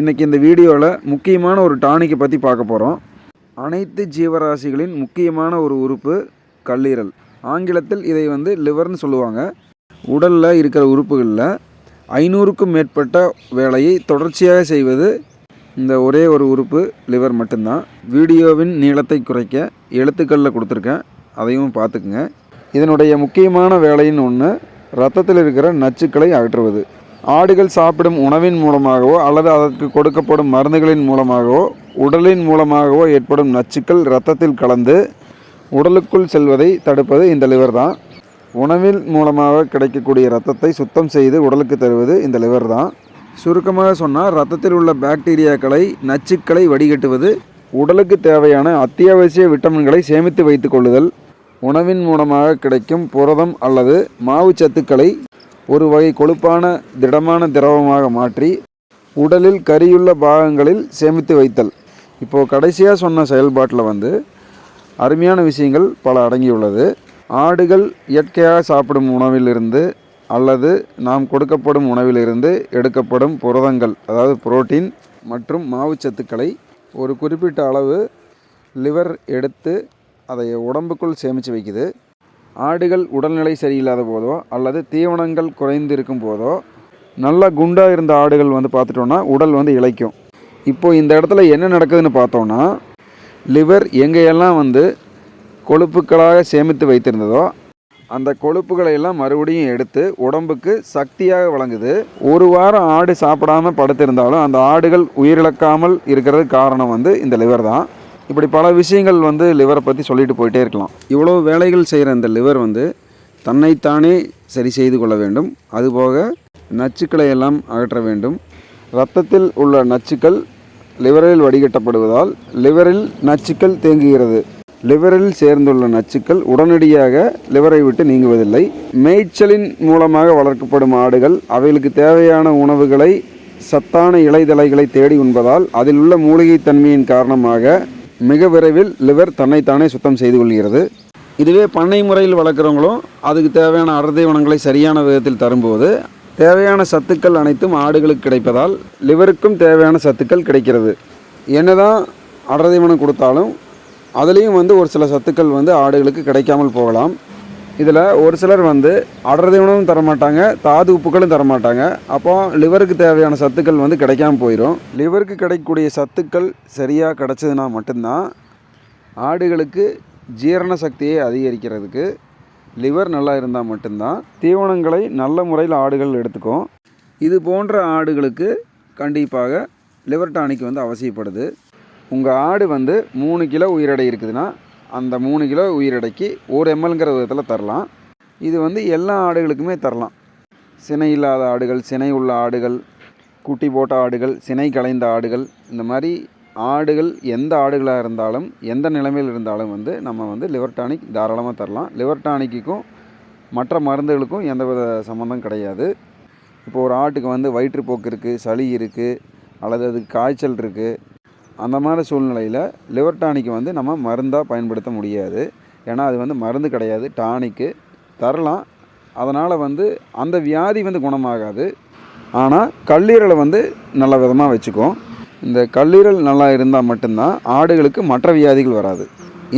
இன்றைக்கி இந்த வீடியோவில் முக்கியமான ஒரு டானிக்கை பற்றி பார்க்க போகிறோம் அனைத்து ஜீவராசிகளின் முக்கியமான ஒரு உறுப்பு கல்லீரல். ஆங்கிலத்தில் இதை வந்து லிவர்னு சொல்லுவாங்க. உடலில் இருக்கிற உறுப்புகளில் ஐநூறுக்கும் மேற்பட்ட வேலையை தொடர்ச்சியாக செய்வது இந்த ஒரே ஒரு உறுப்பு லிவர் மட்டும்தான். வீடியோவின் நீளத்தை குறைக்க எழுத்துக்களில் கொடுத்துருக்கேன். அதையும் பார்த்துக்குங்க. இதனுடைய முக்கியமான வேலையின் ஒன்று ரத்தத்தில் இருக்கிற நச்சுக்களை அகற்றுவது. ஆடுகள் சாப்பிடும் உணவின் மூலமாகவோ அல்லது அதற்கு கொடுக்கப்படும் மருந்துகளின் மூலமாகவோ உடலின் மூலமாகவோ ஏற்படும் நச்சுக்கள் இரத்தத்தில் கலந்து உடலுக்குள் செல்வதை தடுப்பது இந்த லிவர் தான். உணவின் மூலமாக கிடைக்கக்கூடிய இரத்தத்தை சுத்தம் செய்து உடலுக்கு தருவது இந்த லிவர் தான். சுருக்கமாக சொன்னால் ரத்தத்தில் உள்ள பாக்டீரியாக்களை நச்சுக்களை வடிகட்டுவது உடலுக்கு தேவையான அத்தியாவசிய விட்டமின்களை சேமித்து வைத்துக் கொள்ளுதல் உணவின் மூலமாக கிடைக்கும் புரதம் அல்லது மாவுச்சத்துக்களை ஒரு வகை கொழுப்பான திடமான திரவமாக மாற்றி உடலில் கரியுள்ள பாகங்களில் சேமித்து வைத்தல். இப்போது கடைசியாக சொன்ன செயல்பாட்டில் வந்து அருமையான விஷயங்கள் பல அடங்கியுள்ளது. ஆடுகள் இயற்கையாக சாப்பிடும் உணவிலிருந்து அல்லது நாம் கொடுக்கப்படும் உணவிலிருந்து எடுக்கப்படும் புரதங்கள் அதாவது புரோட்டீன் மற்றும் மாவுச்சத்துக்களை ஒரு குறிப்பிட்ட அளவு லிவர் எடுத்து அதை உடம்புக்குள் சேமித்து வைக்குது. ஆடுகள் உடல்நிலை சரியில்லாத போதோ அல்லது தீவனங்கள் குறைந்திருக்கும் போதோ நல்லா குண்டாக இருந்த ஆடுகள் வந்து பார்த்துட்டோன்னா உடல் வந்து இளைக்கும். இப்போது இந்த இடத்துல என்ன நடக்குதுன்னு பார்த்தோன்னா லிவர் எங்கேயெல்லாம் வந்து கொழுப்புக்களாக சேமித்து வைத்திருந்ததோ அந்த கொழுப்புகளை எல்லாம் மறுபடியும் எடுத்து உடம்புக்கு சக்தியாக வழங்குது. ஒரு வாரம் ஆடு சாப்பிடாம படுத்திருந்தாலும் அந்த ஆடுகள் உயிரிழக்காமல் இருக்கிறது காரணம் வந்து இந்த லிவர் தான். இப்படி பல விஷயங்கள் வந்து லிவரை பற்றி சொல்லிட்டு போயிட்டே இருக்கலாம். இவ்வளோ வேலைகள் செய்கிற இந்த லிவர் வந்து தன்னைத்தானே சரி செய்து கொள்ள வேண்டும். அதுபோக நச்சுக்களை எல்லாம் அகற்ற வேண்டும். இரத்தத்தில் உள்ள நச்சுக்கள் லிவரில் வடிகட்டப்படுவதால் லிவரில் நச்சுக்கள் தேங்குகிறது. லிவரில் சேர்ந்துள்ள நச்சுக்கள் உடனடியாக லிவரை விட்டு நீங்குவதில்லை. மேய்ச்சலின் மூலமாக வளர்க்கப்படும் ஆடுகள் அவைகளுக்கு தேவையான உணவுகளை சத்தான இலைதலைகளை தேடி உண்பதால் அதில் உள்ள மூலிகை தன்மையின் காரணமாக மிக விரைவில் லிவர் தன்னைத்தானே சுத்தம் செய்து கொள்கிறது. இதுவே பண்ணை முறையில் வளர்க்குறவங்களும் அதுக்கு தேவையான அடர்தீவனங்களை சரியான விதத்தில் தரும்போது தேவையான சத்துக்கள் அனைத்தும் ஆடுகளுக்கு கிடைப்பதால் லிவருக்கும் தேவையான சத்துக்கள் கிடைக்கிறது. என்னதான் அடர்தீவனம் கொடுத்தாலும் அதுலேயும் வந்து ஒரு சில சத்துக்கள் வந்து ஆடுகளுக்கு கிடைக்காமல் போகலாம். இதில் ஒரு சிலர் வந்து அடர்தீவனமும் தரமாட்டாங்க தாது உப்புகளும் தரமாட்டாங்க. அப்போ லிவருக்கு தேவையான சத்துக்கள் வந்து கிடைக்காம போயிடும் லிவருக்கு கிடைக்கக்கூடிய சத்துக்கள் சரியாக கிடச்சதுன்னா மட்டும்தான் ஆடுகளுக்கு ஜீரண சக்தியை அதிகரிக்கிறதுக்கு லிவர் நல்லா இருந்தால் மட்டும்தான் தீவனங்களை நல்ல முறையில் ஆடுகள் எடுத்துக்கும். இது போன்ற ஆடுகளுக்கு கண்டிப்பாக லிவர் டானிக் வந்து அவசியப்படுது. உங்கள் ஆடு வந்து மூணு கிலோ உயிரடை இருக்குதுன்னா அந்த மூணு கிலோ உயிரெடைக்கு ஒரு எம்எல்ங்கிற விதத்தில் தரலாம். இது வந்து எல்லா ஆடுகளுக்குமே தரலாம். சினை இல்லாத ஆடுகள் சினை உள்ள ஆடுகள் குட்டி போட்ட ஆடுகள் சினை கலைந்த ஆடுகள் இந்த மாதிரி ஆடுகள் எந்த ஆடுகளாக இருந்தாலும் எந்த நிலைமையில் இருந்தாலும் வந்து நம்ம வந்து லிவர் டானிக் தாராளமாக தரலாம். லிவர் டானிக்கும் மற்ற மருந்துகளுக்கும் எந்தவித சம்மந்தம் கிடையாது. இப்போ ஒரு ஆட்டுக்கு வந்து வயிற்றுப்போக்கு இருக்குது சளி இருக்குது அல்லது அதுக்கு காய்ச்சல் இருக்குது அந்த மாதிரி சூழ்நிலையில் லிவர் டானிக் வந்து நம்ம மருந்தாக பயன்படுத்த முடியாது. ஏன்னா அது வந்து மருந்து கிடையாது. டானிக்கு தரலாம். அதனால் வந்து அந்த வியாதி வந்து குணமாகாது. ஆனால் கல்லீரலை வந்து நல்ல விதமாக வச்சுக்கும். இந்த கல்லீரல் நல்லா இருந்தால் மட்டும்தான் ஆடுகளுக்கு மற்ற வியாதிகள் வராது.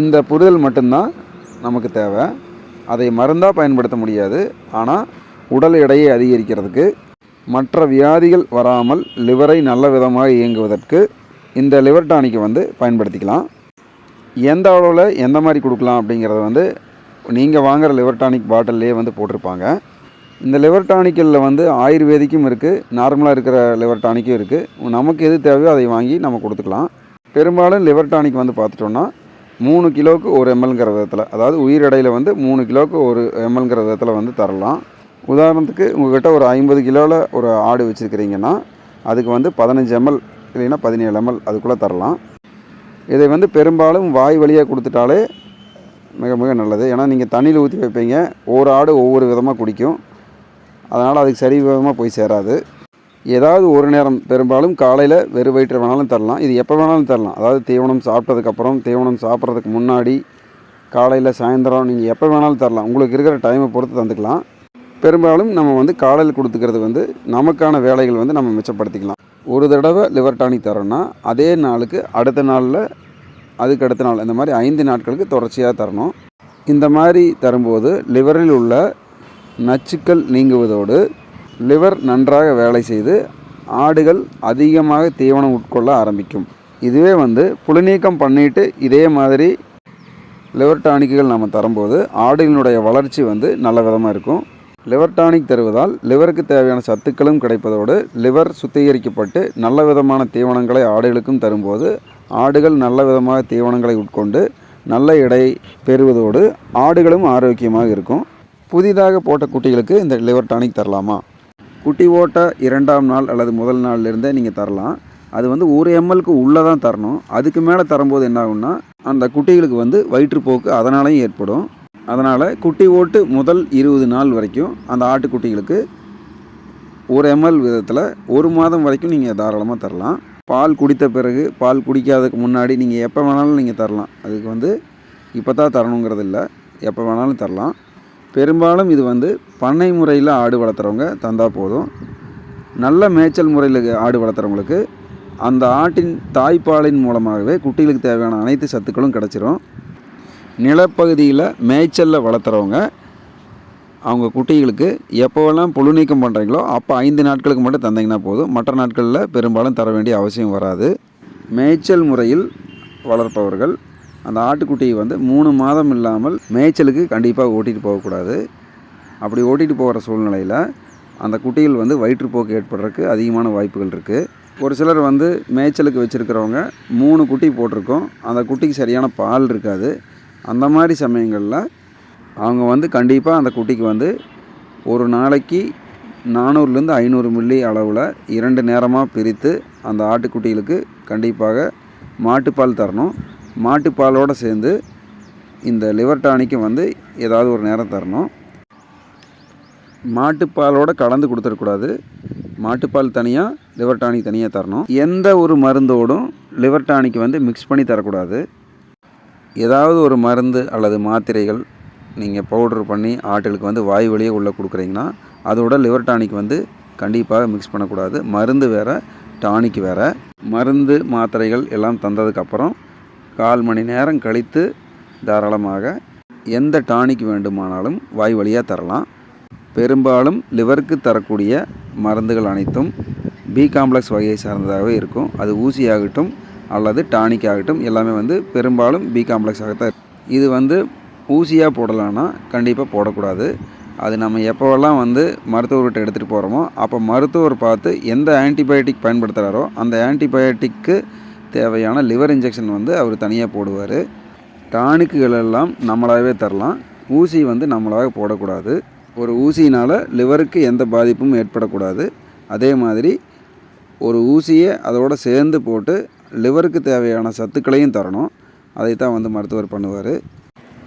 இந்த புரிதல் மட்டும்தான் நமக்கு தேவை. அதை மருந்தாக பயன்படுத்த முடியாது. ஆனால் உடல் எடையை அதிகரிக்கிறதுக்கு மற்ற வியாதிகள் வராமல் லிவரை நல்ல விதமாக இயங்குவதற்கு இந்த லிவர் டானிக்கை வந்து பயன்படுத்திக்கலாம். எந்த அளவில் எந்த மாதிரி கொடுக்கலாம் அப்படிங்கிறத வந்து நீங்கள் வாங்குகிற லிவர் டானிக் பாட்டில்லையே வந்து போட்டிருப்பாங்க. இந்த லிவர் டானிக்கில் வந்து ஆயுர்வேதிக்கும் இருக்குது நார்மலாக இருக்கிற லிவர் டானிக்கும் இருக்குது நமக்கு எது தேவையோ அதை வாங்கி நம்ம கொடுத்துக்கலாம். பெரும்பாலும் லிவர் டானிக் வந்து பார்த்துட்டோன்னா மூணு கிலோவுக்கு ஒரு எம்எல்ங்கிற விதத்தில் அதாவது உயிர் எடையில் வந்து மூணு கிலோவுக்கு ஒரு எம்எல்ங்கிற விதத்தில் வந்து தரலாம். உதாரணத்துக்கு உங்கள்கிட்ட ஒரு ஐம்பது கிலோவில் ஒரு ஆடு வச்சுருக்கிறீங்கன்னா அதுக்கு வந்து பதினஞ்சு எம்எல் இல்லைன்னா பதினேழு எம்எல் அதுக்குள்ளே தரலாம். இதை வந்து பெரும்பாலும் வாய் வழியாக கொடுத்துட்டாலே மிக மிக நல்லது. ஏன்னா நீங்கள் தண்ணியில் ஊற்றி வைப்பீங்க. ஒவ்வொரு ஆடு ஒவ்வொரு விதமாக குடிக்கும். அதனால் அதுக்கு சரி விதமாக போய் சேராது. ஏதாவது ஒரு நேரம் பெரும்பாலும் காலையில் வெறும் வயிற்று வேணாலும் தரலாம். இது எப்போ வேணாலும் தரலாம். அதாவது தீவனம் சாப்பிட்டதுக்கப்புறம் தீவனம் சாப்பிட்றதுக்கு முன்னாடி காலையில் சாயந்தரம் நீங்கள் எப்போ வேணாலும் தரலாம். உங்களுக்கு இருக்கிற டைமை பொறுத்து தந்துக்கலாம். பெரும்பாலும் நம்ம வந்து காலையில் கொடுத்துக்கிறது வந்து நமக்கான வேலைகள் வந்து நம்ம மிச்சப்படுத்திக்கலாம். ஒரு தடவை லிவர் டானிக் தரோன்னா அதே நாளுக்கு அடுத்த நாளில் அதுக்கு அடுத்த நாள் இந்த மாதிரி ஐந்து நாட்களுக்கு தொடர்ச்சியாக தரணும். இந்த மாதிரி தரும்போது லிவரில் உள்ள நச்சுக்கள் நீங்குவதோடு லிவர் நன்றாக வேலை செய்து ஆடுகள் அதிகமாக தீவனம் உட்கொள்ள ஆரம்பிக்கும். இதுவே வந்து புலிநீக்கம் பண்ணிட்டு இதே மாதிரி லிவர் டானிக்குகள் நம்ம தரும்போது ஆடுகளினுடைய வளர்ச்சி வந்து நல்ல விதமாக இருக்கும். லிவர் டானிக் தருவதால் லிவருக்கு தேவையான சத்துக்களும் கிடைப்பதோடு லிவர் சுத்திகரிக்கப்பட்டு நல்ல விதமான தீவனங்களை ஆடுகளுக்கும் தரும்போது ஆடுகள் நல்ல விதமாக தீவனங்களை உட்கொண்டு நல்ல எடை பெறுவதோடு ஆடுகளும் ஆரோக்கியமாக இருக்கும். புதிதாக போட்ட குட்டிகளுக்கு இந்த லிவர் டானிக் தரலாமா? குட்டி ஓட்ட இரண்டாம் நாள் அல்லது முதல் நாள்லேருந்தே நீங்கள் தரலாம். அது வந்து ஒரு எம்எல்க்கு உள்ளே தான் தரணும். அதுக்கு மேலே தரும்போது என்ன ஆகும்னா அந்த குட்டிகளுக்கு வந்து வயிற்றுப்போக்கு அதனாலையும் ஏற்படும். அதனால் குட்டி ஓட்டு முதல் இருபது நாள் வரைக்கும் அந்த ஆட்டுக்குட்டிகளுக்கு ஒரு எம்எல் விதத்தில் ஒரு மாதம் வரைக்கும் நீங்கள் தாராளமாக தரலாம். பால் குடித்த பிறகு பால் குடிக்காததுக்கு முன்னாடி நீங்கள் எப்போ வேணாலும் நீங்கள் தரலாம். அதுக்கு வந்து இப்போ தான் தரணுங்கிறது இல்லை. எப்போ வேணாலும் தரலாம். பெரும்பாலும் இது வந்து பண்ணை முறையில் ஆடு வளர்த்துறவங்க தந்தால் போதும். நல்ல மேய்ச்சல் முறையில் ஆடு வளர்த்துறவங்களுக்கு அந்த ஆட்டின் தாய்ப்பாலின் மூலமாகவே குட்டிகளுக்கு தேவையான அனைத்து சத்துக்களும் கிடச்சிரும். நிலப்பகுதியில் மேய்ச்சலில் வளர்த்துறவங்க அவங்க குட்டிகளுக்கு எப்போவெல்லாம் புழு நீக்கம் பண்ணுறீங்களோ அப்போ ஐந்து நாட்களுக்கு மட்டும் தந்தீங்கன்னா போதும். மற்ற நாட்களில் பெரும்பாலும் தர வேண்டிய அவசியம் வராது. மேய்ச்சல் முறையில் வளர்ப்பவர்கள் அந்த ஆட்டுக்குட்டியை வந்து மூணு மாதம் இல்லாமல் மேய்ச்சலுக்கு கண்டிப்பாக ஓட்டிகிட்டு போகக்கூடாது. அப்படி ஓட்டிகிட்டு போகிற சூழ்நிலையில் அந்த குட்டிகள் வந்து வயிற்றுப்போக்கு ஏற்படுறதுக்கு அதிகமான வாய்ப்புகள் இருக்குது ஒரு சிலர் வந்து மேய்ச்சலுக்கு வச்சுருக்கிறவங்க மூணு குட்டி போட்டிருக்கோம். அந்த குட்டிக்கு சரியான பால் இருக்காது. அந்த மாதிரி சமயங்களில் அவங்க வந்து கண்டிப்பாக அந்த குட்டிக்கு வந்து ஒரு நாளைக்கு நானூறுலேருந்து ஐநூறு மில்லி அளவில் இரண்டு நேரமாக பிரித்து அந்த ஆட்டுக்குட்டிகளுக்கு கண்டிப்பாக மாட்டுப்பால் தரணும். மாட்டுப்பாலோடு சேர்ந்து இந்த லிவர் டானிக்கும் வந்து ஏதாவது ஒரு நேரம் தரணும். மாட்டுப்பாலோடு கலந்து கொடுத்துடக்கூடாது. மாட்டுப்பால் தனியாக லிவர் டானிக் தனியாக தரணும். எந்த ஒரு மருந்தோடும் லிவர் டானிக் வந்து மிக்ஸ் பண்ணி தரக்கூடாது. ஏதாவது ஒரு மருந்து அல்லது மாத்திரைகள் நீங்கள் பவுட்ரு பண்ணி ஆட்டுகளுக்கு வந்து வாய் வழியே உள்ளே கொடுக்குறீங்கன்னா அதோட லிவர் டானிக் வந்து கண்டிப்பாக மிக்ஸ் பண்ணக்கூடாது. மருந்து வேறு டானிக் வேறு. மருந்து மாத்திரைகள் எல்லாம் தந்ததுக்கப்புறம் கால் மணி நேரம் கழித்து தாராளமாக எந்த டானிக் வேண்டுமானாலும் வாய் வழியாக தரலாம். பெரும்பாலும் லிவருக்கு தரக்கூடிய மருந்துகள் அனைத்தும் பி காம்ப்ளெக்ஸ் வகையை சார்ந்ததாகவே இருக்கும். அது ஊசியாகட்டும் அல்லது டானிக் ஆகட்டும் எல்லாமே வந்து பெரும்பாலும் பி காம்ப்ளெக்ஸாகத்தான் இது வந்து ஊசியாக போடலான்னா கண்டிப்பாக போடக்கூடாது. அது நம்ம எப்போவெல்லாம் வந்து மருத்துவர்கிட்ட எடுத்துகிட்டு போகிறோமோ அப்போ மருத்துவர் பார்த்து எந்த ஆன்டிபயோட்டிக் பயன்படுத்துகிறாரோ அந்த ஆன்டிபயோட்டிக்கு தேவையான லிவர் இன்ஜெக்ஷன் வந்து அவர் தனியாக போடுவார். டானிக்குகள் எல்லாம் நம்மளாகவே தரலாம். ஊசி வந்து நம்மளாக போடக்கூடாது. ஒரு ஊசியினால் லிவருக்கு எந்த பாதிப்பும் ஏற்படக்கூடாது. அதே மாதிரி ஒரு ஊசியை அதோடு சேர்ந்து போட்டு லிவருக்கு தேவையான சத்துக்களையும் தரணும். அதை தான் வந்து மருத்துவர் பண்ணுவார்.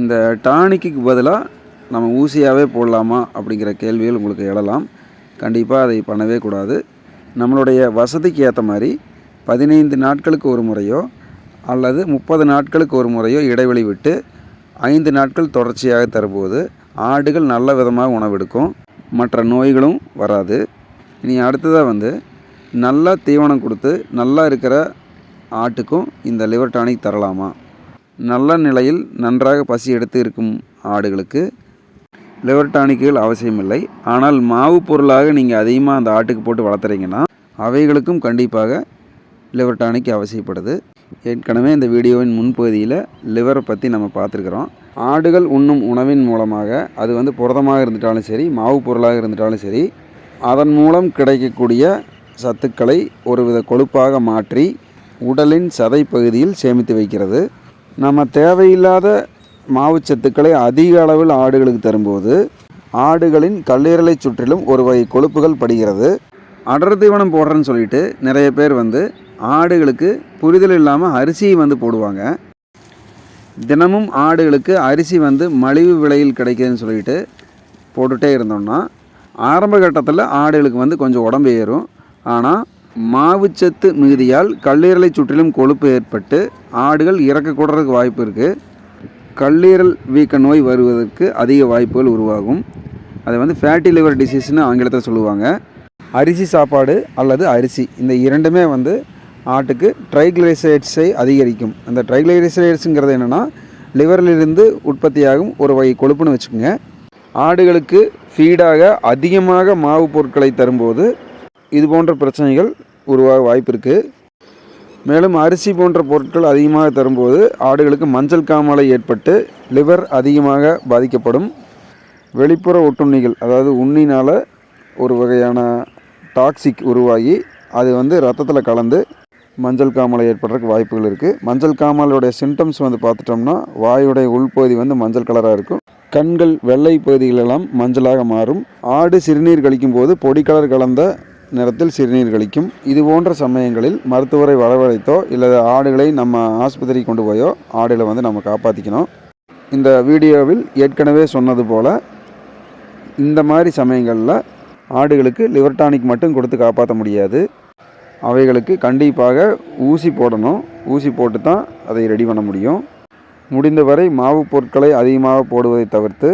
இந்த டானிக்கு பதிலாக நம்ம ஊசியாகவே போடலாமா அப்படிங்கிற கேள்விகள் உங்களுக்கு எழலாம். கண்டிப்பாக அதை பண்ணவே கூடாது. நம்மளுடைய வசதிக்கு ஏற்ற மாதிரி பதினைந்து நாட்களுக்கு ஒரு முறையோ அல்லது முப்பது நாட்களுக்கு ஒரு முறையோ இடைவெளி விட்டு ஐந்து நாட்கள் தொடர்ச்சியாக தரும்போது ஆடுகள் நல்ல விதமாக உணவெடுக்கும். மற்ற நோய்களும் வராது. இனி அடுத்ததாக வந்து நல்லா தீவனம் கொடுத்து நல்லா இருக்கிற ஆட்டுக்கும் இந்த லிவர் டானிக் தரலாமா? நல்ல நிலையில் நன்றாக பசி எடுத்து இருக்கும் ஆடுகளுக்கு லிவர் டானிக்குகள் அவசியமில்லை. ஆனால் மாவு பொருளாக நீங்கள் அதிகமாக அந்த ஆட்டுக்கு போட்டு வளர்த்துறீங்கன்னா அவைகளுக்கும் கண்டிப்பாக லிவர் டானிக் அவசியப்படுது. ஏற்கனவே இந்த வீடியோவின் முன்பகுதியில் லிவரை பற்றி நம்ம பார்த்துருக்குறோம். ஆடுகள் உண்ணும் உணவின் மூலமாக அது வந்து புரதமாக இருந்துட்டாலும் சரி மாவு பொருளாக இருந்துட்டாலும் சரி அதன் மூலம் கிடைக்கக்கூடிய சத்துக்களை ஒருவித கொழுப்பாக மாற்றி உடலின் சதை பகுதியில் சேமித்து வைக்கிறது. நம்ம தேவையில்லாத மாவுச்சத்துக்களை அதிக அளவில் ஆடுகளுக்கு தரும்போது ஆடுகளின் கல்லீரலை சுற்றிலும் ஒரு வகை கொழுப்புகள் படுகிறது. அடர் தீவனம் போடுறேன்னு சொல்லிட்டு நிறைய பேர் வந்து ஆடுகளுக்கு புரிதல் இல்லாமல் அரிசியை வந்து போடுவாங்க. தினமும் ஆடுகளுக்கு அரிசி வந்து மலிவு விலையில் கிடைக்குதுன்னு சொல்லிட்டு போட்டுகிட்டே இருந்தோம்னா ஆரம்ப கட்டத்தில் ஆடுகளுக்கு வந்து கொஞ்சம் உடம்பு ஏறும். ஆனால் மாவுச்சத்து மிகுதியால் கல்லீரலை சுற்றிலும் கொழுப்பு ஏற்பட்டு ஆடுகள் இறக்கக்கூடறதுக்கு வாய்ப்பு இருக்குது கல்லீரல் வீக்க நோய் வருவதற்கு அதிக வாய்ப்புகள் உருவாகும். அது வந்து ஃபேட்டி லிவர் டிசீஸ்னு ஆங்கிலத்தில் சொல்லுவாங்க. அரிசி சாப்பாடு அல்லது அரிசி இந்த இரண்டுமே வந்து ஆட்டுக்கு ட்ரைக்ளைசைட்ஸை அதிகரிக்கும். அந்த ட்ரைக்ளைசைட்ஸுங்கிறது என்னென்னா லிவரிலிருந்து உற்பத்தியாகும் ஒரு வகை கொழுப்புன்னு வச்சுக்கோங்க. ஆடுகளுக்கு ஃபீடாக அதிகமாக மாவு பொருட்களை தரும்போது இது போன்ற பிரச்சனைகள் உருவாக வாய்ப்பு இருக்குது மேலும் அரிசி போன்ற பொருட்கள் அதிகமாக தரும்போது ஆடுகளுக்கு மஞ்சள் காமாலை ஏற்பட்டு லிவர் அதிகமாக பாதிக்கப்படும். வெளிப்புற ஒட்டுண்ணிகள் அதாவது உண்ணினால் ஒரு வகையான டாக்ஸிக் உருவாகி அது வந்து ரத்தத்தில் கலந்து மஞ்சள் காமாலை ஏற்படுறதுக்கு வாய்ப்புகள் இருக்குது மஞ்சள் காமாலையோடைய சிம்டம்ஸ் வந்து பார்த்துட்டோம்னா வாயுடைய உள்பகுதி வந்து மஞ்சள் கலராக இருக்கும். கண்கள் வெள்ளை பகுதிகளெல்லாம் மஞ்சளாக மாறும். ஆடு சிறுநீர் கழிக்கும் போது பொடி கலர் கலந்த நிறத்தில் சிறுநீர் கழிக்கும். இது போன்ற சமயங்களில் மருத்துவரை வரவழைத்தோ இல்லை ஆடுகளை நம்ம ஆஸ்பத்திரி கொண்டு போயோ ஆடுகளை வந்து நம்ம காப்பாற்றிக்கணும் இந்த வீடியோவில் ஏற்கனவே சொன்னது போல் இந்த மாதிரி சமயங்களில் ஆடுகளுக்கு லிவர் டானிக் மட்டும் கொடுத்து காப்பாற்ற முடியாது. அவைகளுக்கு கண்டிப்பாக ஊசி போடணும். ஊசி போட்டு தான் அதை ரெடி பண்ண முடியும். முடிந்தவரை மாவு பொருட்களை அதிகமாக போடுவதை தவிர்த்து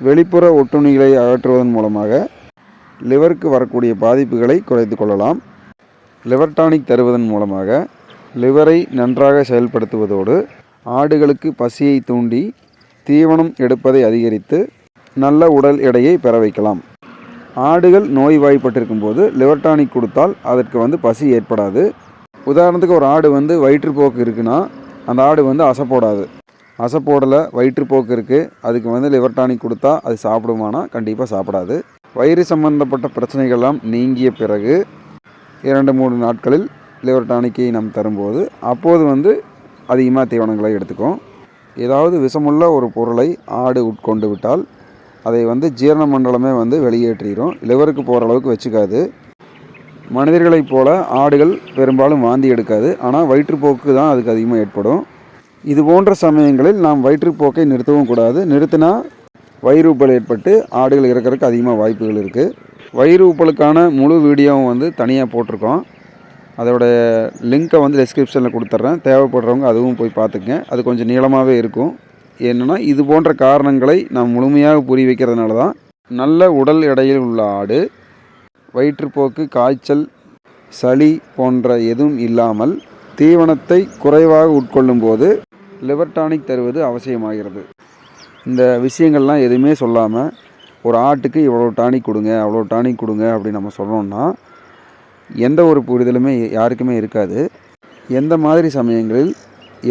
வெளிப்புற ஒட்டுணிகளை அகற்றுவதன் மூலமாக லிவருக்கு வரக்கூடிய பாதிப்புகளை குறைத்து கொள்ளலாம். லிவர் டானிக் தருவதன் மூலமாக லிவரை நன்றாக செயல்படுத்துவதோடு ஆடுகளுக்கு பசியை தூண்டி தீவனம் எடுப்பதை அதிகரித்து நல்ல உடல் எடையை பெற வைக்கலாம். ஆடுகள் நோய்வாய்ப்பட்டிருக்கும் போது லிவர் டானிக் கொடுத்தால் அதற்கு வந்து பசி ஏற்படாது. உதாரணத்துக்கு ஒரு ஆடு வந்து வயிற்றுப்போக்கு இருக்குன்னா அந்த ஆடு வந்து அசைப்போடாது. அசைப்போடலை வயிற்றுப்போக்கு இருக்குது அதுக்கு வந்து லிவர் டானிக் கொடுத்தா அது சாப்பிடுமானா? கண்டிப்பாக சாப்பிடாது. வயிறு சம்பந்தப்பட்ட பிரச்சனைகள்லாம் நீங்கிய பிறகு இரண்டு மூணு நாட்களில் லிவர் டானிக்கை நாம் தரும்போது அப்போது வந்து அதிகமாக தீவனங்களை எடுத்துக்கும் ஏதாவது விஷமுள்ள ஒரு பொருளை ஆடு உட்கொண்டு விட்டால் அதை வந்து ஜீரண மண்டலமே வந்து வெளியேற்றிடும் லிவருக்கு போகிற அளவுக்கு வச்சுக்காது. மனிதர்களைப் போல ஆடுகள் பெரும்பாலும் வாந்தி எடுக்காது. ஆனால் வயிற்றுப்போக்கு தான் அதுக்கு அதிகமாக ஏற்படும். இது போன்ற சமயங்களில் நாம் வயிற்றுப்போக்கை நிறுத்தவும் கூடாது. நிறுத்தினா வயிறு உப்பல் ஏற்பட்டு ஆடுகள் இறக்கிறதுக்கு அதிகமாக வாய்ப்புகள் இருக்குது வயிறு உப்பலுக்கான முழு வீடியோவும் வந்து தனியாக போட்டிருக்கோம். அதோடய லிங்க்கை வந்து டெஸ்கிரிப்ஷனில் கொடுத்துட்றேன் தேவைப்படுறவங்க அதுவும் போய் பார்த்துக்கங்க. அது கொஞ்சம் நீளமாகவே இருக்கும். என்னென்னா இது போன்ற காரணங்களை நாம் முழுமையாக புரிய வைக்கிறதுனால தான் நல்ல உடல் எடையில் உள்ள ஆடு வயிற்றுப்போக்கு காய்ச்சல் சளி போன்ற எதுவும் இல்லாமல் தீவனத்தை குறைவாக உட்கொள்ளும் போது லிவர் டானிக் தருவது அவசியமாகிறது. இந்த விஷயங்கள்லாம் எதுவுமே சொல்லாமல் ஒரு ஆட்டுக்கு இவ்வளோ டானிக் கொடுங்க அவ்வளோ டானிக் கொடுங்க அப்படின்னு நம்ம சொன்னோம்னா எந்த ஒரு புரிதலுமே யாருக்குமே இருக்காது. எந்த மாதிரி சமயங்களில்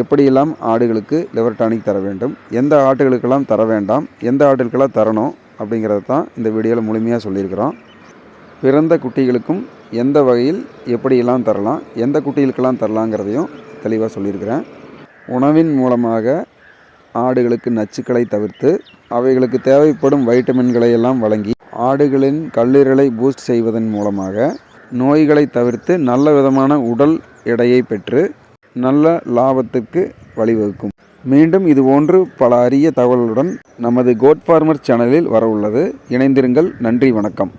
எப்படியெல்லாம் ஆடுகளுக்கு லிவர் டானிக் தர வேண்டும் எந்த ஆட்டுகளுக்கெல்லாம் தர வேண்டாம் எந்த ஆட்டுகளுக்கெல்லாம் தரணும் அப்படிங்கிறது தான் இந்த வீடியோவில் முழுமையாக சொல்லியிருக்கிறோம். பிறந்த குட்டிகளுக்கும் எந்த வகையில் எப்படியெல்லாம் தரலாம் எந்த குட்டிகளுக்கெல்லாம் தரலாங்கிறதையும் தெளிவாக சொல்லியிருக்கிறேன். உணவின் மூலமாக ஆடுகளுக்கு நச்சுக்களை தவிர்த்து அவைகளுக்கு தேவைப்படும் வைட்டமின்களை எல்லாம் வழங்கி ஆடுகளின் கல்லீரலை பூஸ்ட் செய்வதன் மூலமாக நோய்களை தவிர்த்து நல்ல விதமான உடல் எடையை பெற்று நல்ல லாபத்துக்கு வழிவகுக்கும். மீண்டும் இது போன்று பல அரிய தகவல்களுடன் நமது கோட் ஃபார்மர் சேனலில் வர உள்ளது இணைந்திருங்கள். நன்றி. வணக்கம்.